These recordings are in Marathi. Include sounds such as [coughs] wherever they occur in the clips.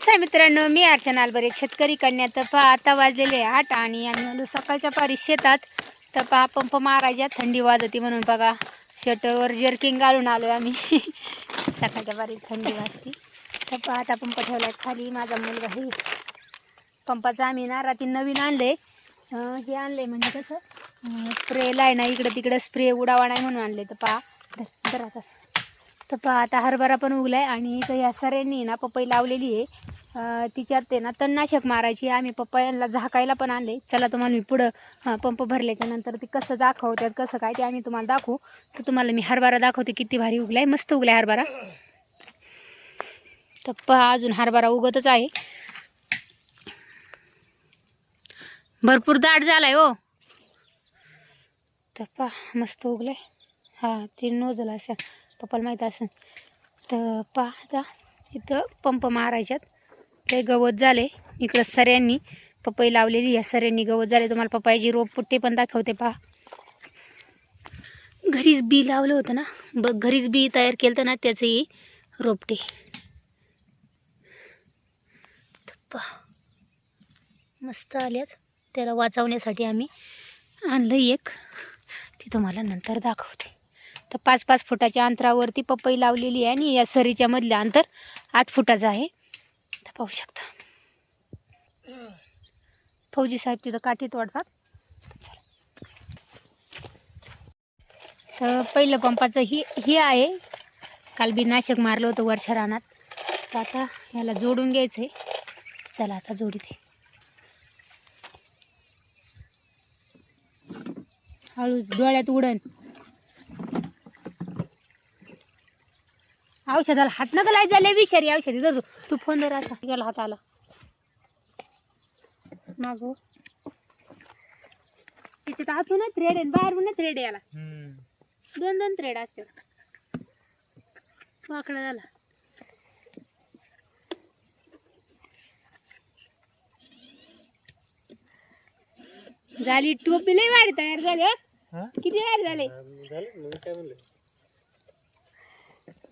नमस्कार मित्रांनो. मी अर्चना अलबर एक शेतकरी कन्या तर पहा आता वाजलेले आहे आठ आणि आम्ही आलो सकाळच्या पारी शेतात. तर पहा पंप मारायच्या थंडी वाजती म्हणून बघा. शर्टवर जर्किंग घालून आलो आम्ही. [laughs] सकाळच्या पारी थंडी वाजती. तर पहा आता पंप ठेवला खाली. माझा मुलगा हे पंपाचा आम्ही ना रात्री नवीन आणले. हे आणले म्हणजे कसं? स्प्रेला आहे. ना इकडं तिकडं स्प्रे उडावा नाही म्हणून आणले तर पहा धर धर आता. तर पहा आता हरभरा पण उगलाय आणि इथं या सऱ्यांनी ना पपई लावलेली आहे. तिच्यात ते ना तणनाशक मारायची आम्ही पपयांना झाकायला पण आणले. चला तुम्हाला मी पुढं पंप भरल्याच्या नंतर ते कसं दाखवतात कसं काय ते आम्ही तुम्हाला दाखवू. तर तुम्हाला मी हरभरा दाखवते किती भारी उगलाय. मस्त उगलाय हरभरा. तर पहा अजून हरभरा उगतच आहे. भरपूर दाट झालाय हो. तर पहा मस्त उगलाय. हा ते नोजल असं पप्पाला माहीत असेल. तर पहा इथं पंप मारायच्यात. ते गवत झाले. इकडं सऱ्यांनी पपई लावलेली या सऱ्यांनी गवत झाले. तुम्हाला पपईची रोप पुट्टे पण दाखवते पहा. घरीच बी लावलं होतं ना. बघ घरीच बी तयार केलं तर ना त्याचंही रोपटे. पहा. मस्त आल्यात. त्याला वाचवण्यासाठी आम्ही आणलं एक. ते तुम्हाला नंतर दाखवते. तर पाच पाच फुटाच्या अंतरावरती पपई लावलेली आहे आणि या सरीच्या मधलं अंतर आठ फुटाचं आहे. तर पाहू शकता. फौजी साहेब तिथं काठी तोडतात तर पहिलं पंपाचं ही हे आहे. काल बी नाशक मारलं होतं वर्षा रानात. तर आता याला जोडून घ्यायचं आहे चला आता जोडीते. हळूच डोळ्यात उडण. औषधाला हात नका लाय झाले विषारी औषधी जातो तू फोन दर असा. गेला हात आला. मागो त्याच्यात आतून थ्रेड आहे बाहेरून थ्रेड याला. दोन दोन थ्रेड असते वाकडा झाला. झाली टोपी लई वारी तयार झाली हं? किती वारी झाले.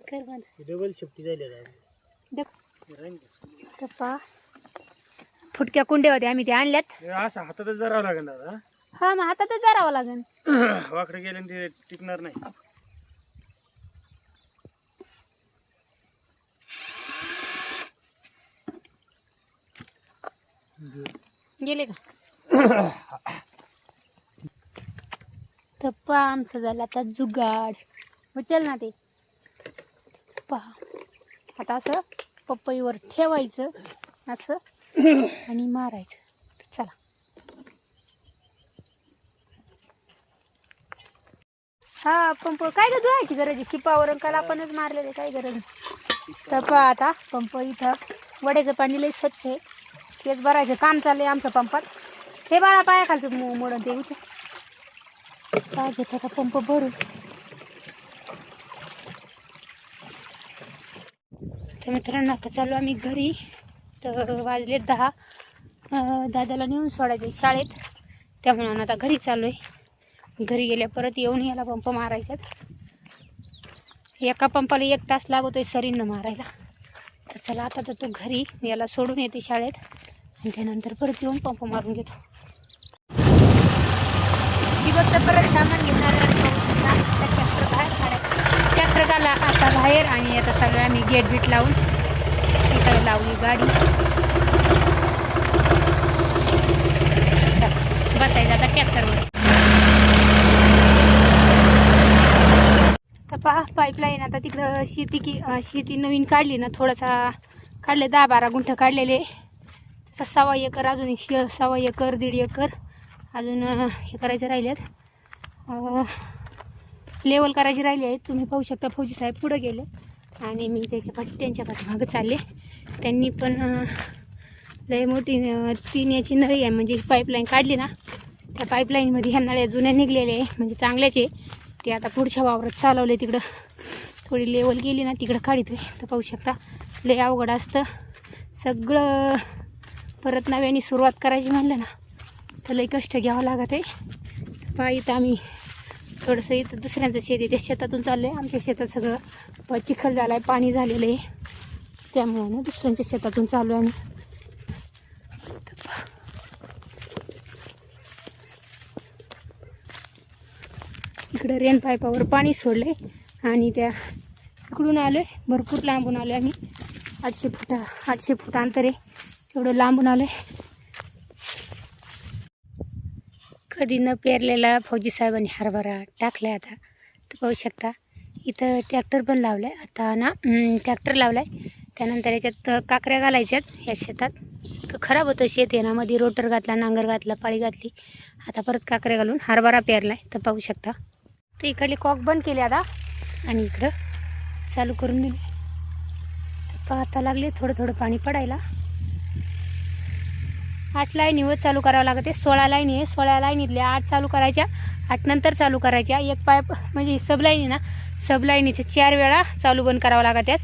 कर बंद. डबल शिफ्टी झाली आता. पप्पा फुटक्या कुंड्या होत्या आम्ही त्या आणल्यात. असं हातातच धरावं लागेल दादा. हा मग हातातच धरावं लागेल. [coughs] वाकडे गेले ते टिकणार नाही. गेले का? [coughs] पप्पा आमचं झालं आता जुगाड. उचल ना ते. पहा आता असं पपईवर ठेवायचं असं आणि मारायचं. चला. हा पंप काय गं धुवायची गरज आहे? शिपावर काल आपणच मारलेले काय गरज आहे. तर पहा आता पंप इथं वड्याचं पाणी लई स्वच्छ आहे. तेच भरायचं काम चाललंय आमचं पंपात. हे बाळा पाया खालचं मोडून ते इथे काय घेतो आता पंप भरून. तर मित्रांनो आता चालू आम्ही घरी. तर वाजले दहा. दादाला नेऊन सोडायचे शाळेत. त्यामुळे आता घरी चालू आहे. घरी गेल्या परत येऊन याला पंप मारायच्यात. एका पंपाला एक तास लागतोय सरींना मारायला. तर चला आता तर तो घरी. याला सोडून येते शाळेत. आणि त्यानंतर परत येऊन पंप मारून घेतो. दिवसचं परत सामान घेऊन ट्रॅक्टर बाहेर काढायचं. ट्रॅक्टर आता बाहेर आणि आता सगळं आम्ही गेट बीट लावून इकडे लावली गाडी. बसायचं आता ट्रॅक्टरवर. तर पहा पाईपलाईन आता तिकडं शेती की शेती नवीन काढली ना थोडासा काढले दहा बारा गुंठ काढलेले. तसं सवा एकर अजून सवा एकर दीड एकर अजून हे करायचं राहिलेत. लेवल करायची राहिली आहे. तुम्ही पाहू शकता फौजी साहेब पुढे गेले. आणि मी त्याच्या पाठी त्यांच्या पाठीमागं चालले. त्यांनी पण लय मोठी अं, तीन याची नळी आहे. म्हणजे पाईपलाईन काढली ना त्या पाईपलाईनमध्ये ह्या नळ्या जुन्या निघलेल्या आहे. म्हणजे चांगल्याचे ते आता पुढच्या वावरात चालवले तिकडं. थोडी लेवल गेली ना तिकडं काढितोय तर पाहू शकता लय अवघड असतं. सगळं परत नव्याने सुरुवात करायची म्हणलं ना तर लई कष्ट घ्यावं लागत आहे. पहा आम्ही थोडंसं इथं दुसऱ्यांचं शेत आहे. त्या शेतातून चाललं आहे आमच्या शेतात सगळं चिखल झालं आहे पाणी झालेलं आहे. त्यामुळे ना दुसऱ्यांच्या शेतातून चालू आहे आम्ही. इकडं रेन पाईपावर पाणी सोडले आणि त्या इकडून आलो आहे भरपूर लांबून आलो आम्ही. आठशे फुटा आठशे फुट अंतर आहे. एवढं लांबून आलो आहे कधी न पेरलेला फौजी साहेबांनी हरभरा टाकला आता. तर पाहू शकता इथं ट्रॅक्टर पण लावलं आहे आता ना ट्रॅक्टर लावला आहे त्यानंतर याच्यात काकऱ्या घालायच्यात या शेतात. खराब होतं शेत आहे ना. मध्ये रोटर घातला नांगर घातला पाळी घातली. आता परत काकऱ्या घालून हरभरा पेरला आहे तर पाहू शकता. तर इकडली कॉक बंद केली आता. आणि इकडं चालू करून दिली. तर पाहता लागले थोडं थोडं पाणी पडायला. आठ लाईनीवर चालू करावं लागते. सोळा लाईनी आहे. सोळा लाईनीतल्या आठ चालू करायच्या. आठ नंतर चालू करायच्या. एक पाईप म्हणजे सब लाईनी ना सब लाईनीचे चार वेळा चालू बंद करावं लागतात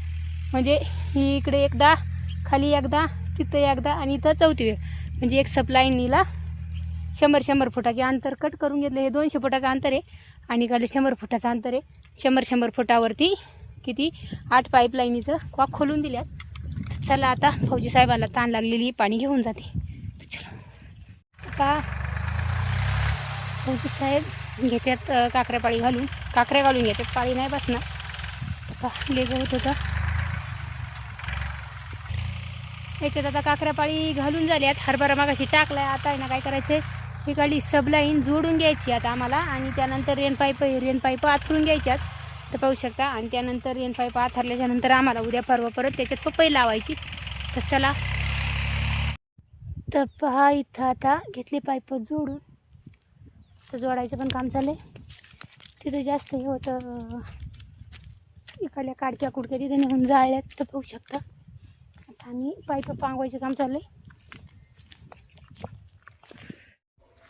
म्हणजे ही इकडे एकदा खाली एकदा तिथं एकदा आणि इथं चौथी वेळ. म्हणजे एक सब लाईनीला शंभर शंभर फुटाचे अंतर कट करून घेतलं. हे दोनशे फुटाचं अंतर आहे. आणि इकडले शंभर फुटाचं अंतर आहे. शंभर शंभर फुटावरती किती? आठ पाईपलाईनीचं क्वा खोलून दिल्यात. चला आता फौजी साहेबाला ताण लागलेली पाणी घेऊन जाते. का? फौजी साहेब घेतात काकऱ्या पाळी घालून. काकऱ्या घालून घेतात पाळी नाही बसणार. आता होत होता होतं. याच्यात आता काकऱ्या पाळी घालून झाल्यात. हरभरा मागाशी टाकलाय आता आहे ना काय करायचं ही गाडी सबलाईन जोडून घ्यायची आता आम्हाला. आणि त्यानंतर रेन पाईप रेन पाईप आथरून घ्यायच्यात. तर पाहू शकता. आणि त्यानंतर रेन पाईप आथरल्याच्या नंतर आम्हाला उद्या परवा परत त्याच्यात पपई लावायची. तर चला तर पहा इथं आता घेतले पाईप जोडून. तर जोडायचं पण काम चाललं तिथं जास्त हे होतं इकडल्या काडक्या कुडक्या तिथे नेऊन जाळल्यात तर पाहू शकता. आता आम्ही पाईप पांगवायचं काम चाललंय.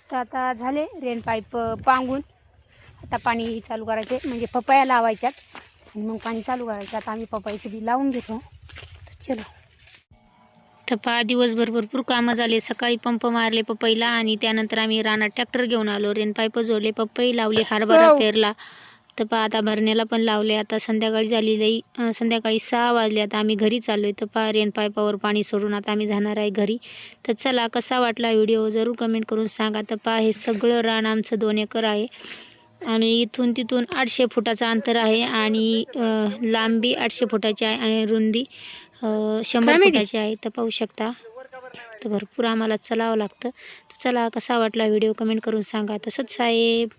तर आता झाले रेन पाईप पांगून. आता पाणी चालू करायचे म्हणजे पपया लावायच्यात. आणि मग पाणी चालू करायचं. आता आम्ही पपईचं बी लावून घेतो. तर चलो. तर पहा दिवसभर भरपूर कामं झाले. सकाळी पंप मारले पपईला आणि त्यानंतर आम्ही रानात ट्रॅक्टर घेऊन आलो. रेन पाईप जोडले पपई लावली हरभरा. पेरला. तर पहा आता भरण्याला पण लावले. आता संध्याकाळी झालेली संध्याकाळी सहा वाजले. आता आम्ही घरी चाललो आहे तर पहा रेन पाईपावर पाणी सोडून आता आम्ही जाणार आहे घरी. तर चला कसा वाटला व्हिडिओ? जरूर कमेंट करून सांगा. तर पहा हे सगळं रान आमचं दोन एकर आहे. आणि इथून तिथून आठशे फुटाचं अंतर आहे आणि लांबी आठशे फुटाची आहे आणि रुंदी शंभर? फुटाची आहे तर पाहू शकता. तर भरपूर आम्हाला चलावं लागतं. तर चला कसा वाटला व्हिडिओ कमेंट करून सांगा. तसंच साहेब